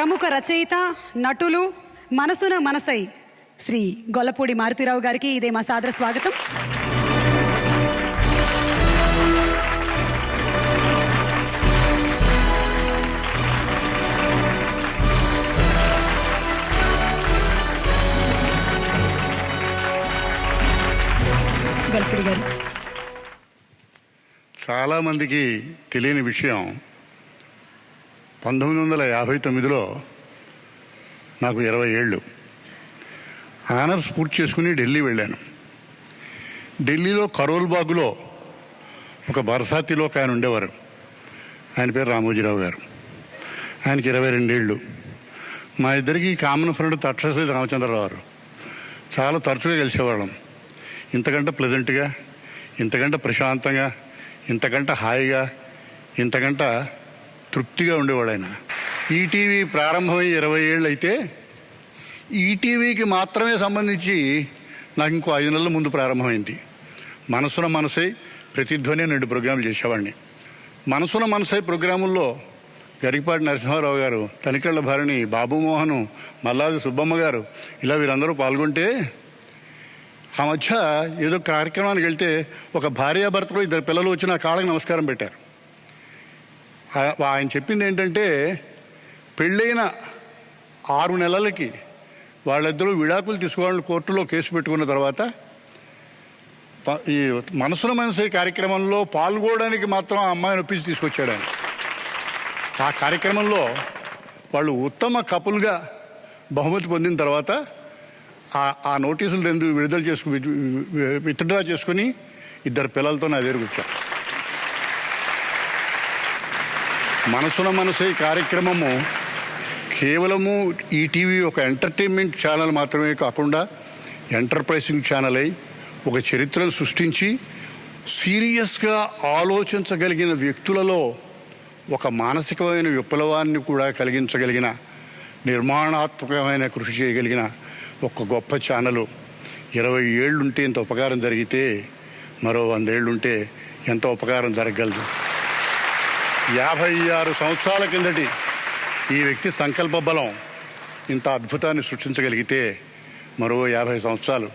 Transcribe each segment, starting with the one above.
ప్రముఖ రచయిత నటులు మనసున మనసై శ్రీ గొల్లపూడి మారుతిరావు గారికి ఇదే మా సాదర స్వాగతం. గొల్లపూడి గారు. చాలామందికి తెలియని విషయం పంతొమ్మిది వందల యాభై తొమ్మిదిలో నాకు ఇరవై ఏళ్ళు. ఆనర్స్ పూర్తి చేసుకుని ఢిల్లీ వెళ్ళాను. ఢిల్లీలో కరోల్ బాగులో ఒక బరసాతిలో ఒక ఆయన ఉండేవారు. ఆయన పేరు రామోజీరావు గారు. ఆయనకి ఇరవై రెండేళ్ళు. మా ఇద్దరికి కామన్ ఫ్రెండ్ తక్షశ్రీ రామచంద్రరావు గారు. చాలా తరచుగా కలిసేవాళ్ళం. ఇంతకంటే ప్లెజెంట్గా ఇంతకంటే ప్రశాంతంగా ఇంతకంటే హాయిగా ఇంతకంటే తృప్తిగా ఉండేవాడు ఆయన. ఈటీవీ ప్రారంభమై ఇరవై ఏళ్ళు అయితే ఈటీవీకి మాత్రమే సంబంధించి నాకు ఇంకో ఐదు నెలల ముందు ప్రారంభమైంది. మనసున మనసై ప్రతిధ్వని రెండు ప్రోగ్రాంలు చేసేవాడిని. మనసున మనసై ప్రోగ్రాముల్లో గరికపాటి నరసింహారావు గారు తనికళ్ళ భరణి బాబుమోహను మల్లాది సుబ్బమ్మ గారు ఇలా వీరందరూ పాల్గొంటే ఆ మధ్య ఏదో కార్యక్రమానికి వెళ్తే ఒక భార్యాభర్తలు ఇద్దరు పిల్లలు వచ్చి నా కాళ్ళకి నమస్కారం పెట్టారు. ఆయన చెప్పింది ఏంటంటే పెళ్ళైన ఆరు నెలలకి వాళ్ళిద్దరూ విడాకులు తీసుకోవాలని కోర్టులో కేసు పెట్టుకున్న తర్వాత ఈ మనసున మనసు కార్యక్రమంలో పాల్గొనడానికి మాత్రం ఆ అమ్మాయిని ఒప్పించి తీసుకొచ్చాడు ఆయన. ఆ కార్యక్రమంలో వాళ్ళు ఉత్తమ కపుల్గా బహుమతి పొందిన తర్వాత ఆ- ఆ నోటీసులు రెండు విడుదల చేసుకు విత్డ్రా చేసుకుని ఇద్దరు పిల్లలతో నా దగ్గరకు వచ్చాను మనసున మనసే కార్యక్రమము కేవలము ఈ టీవీ ఒక ఎంటర్టైన్మెంట్ ఛానల్ మాత్రమే కాకుండా ఎంటర్ప్రైజింగ్ ఛానల్ అయి ఒక చరిత్రను సృష్టించి సీరియస్గా ఆలోచించగలిగిన వ్యక్తులలో ఒక మానసికమైన విప్లవాన్ని కూడా కలిగించగలిగిన నిర్మాణాత్మకమైన కృషి చేయగలిగిన ఒక గొప్ప ఛానలు. ఇరవై ఏళ్ళుంటే ఇంత ఉపకారం జరిగితే మరో వందేళ్ళుంటే ఎంత ఉపకారం జరగగలదు? యాభై ఆరు సంవత్సరాల కిందటి ఈ వ్యక్తి సంకల్ప బలం ఇంత అద్భుతాన్ని సృష్టించగలిగితే మరో యాభై సంవత్సరాలు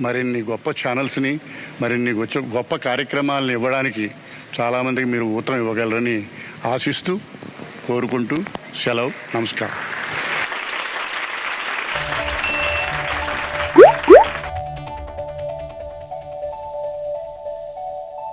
మరిన్ని గొప్ప ఛానల్స్ని మరిన్ని గొప్ప కార్యక్రమాలను ఇవ్వడానికి చాలామందికి మీరు ఊతం ఇవ్వగలరని ఆశిస్తూ కోరుకుంటూ సెలవు. నమస్కారం.